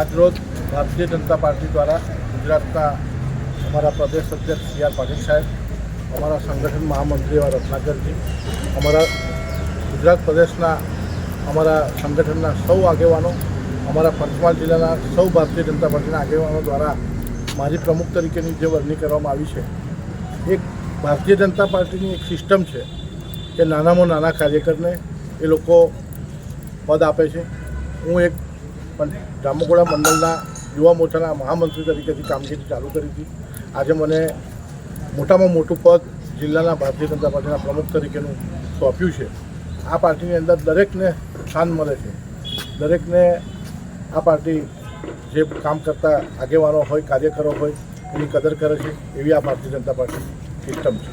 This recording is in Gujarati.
આજરોજ ભારતીય જનતા પાર્ટી દ્વારા ગુજરાતના અમારા પ્રદેશ અધ્યક્ષ સી આર પાટીલ સાહેબ, અમારા સંગઠન મહામંત્રી એવા રત્નાકરજી, અમારા ગુજરાત પ્રદેશના અમારા સંગઠનના સૌ આગેવાનો, અમારા પંચમહાલ જિલ્લાના સૌ ભારતીય જનતા પાર્ટીના આગેવાનો દ્વારા મારી પ્રમુખ તરીકેની જે વરણી કરવામાં આવી છે, એક ભારતીય જનતા પાર્ટીની એક સિસ્ટમ છે કે નાનામાં નાના કાર્યકરને એ લોકો પદ આપે છે. હું એક જામુગોડા મંડળના યુવા મોરચાના મહામંત્રી તરીકેથી કામગીરી ચાલુ કરી હતી. આજે મને મોટામાં મોટું પદ જિલ્લાના ભારતીય જનતા પાર્ટીના પ્રમુખ તરીકેનું સોંપ્યું છે. આ પાર્ટીની અંદર દરેકને સ્થાન મળે છે. દરેકને આ પાર્ટી જે કામ કરતા આગેવાનો હોય, કાર્યકરો હોય, એની કદર કરે છે, એવી આ ભારતીય જનતા પાર્ટી સિસ્ટમ છે.